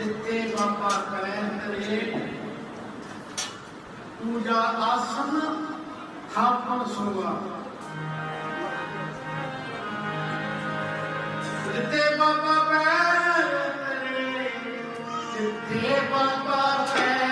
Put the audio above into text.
ਦਿੱਤੇ ਬਾਬਾ ਕਰੈਨ ਤੇਰੇ ਪੂਜਾ ਆਸਨ ਥਾਪਨ ਸੁਗਾ ਦਿੱਤੇ ਬਾਬਾ ਪੈਰ ਤੇਰੇ, ਦਿੱਤੇ ਬਾਬਾ ਪੈਰ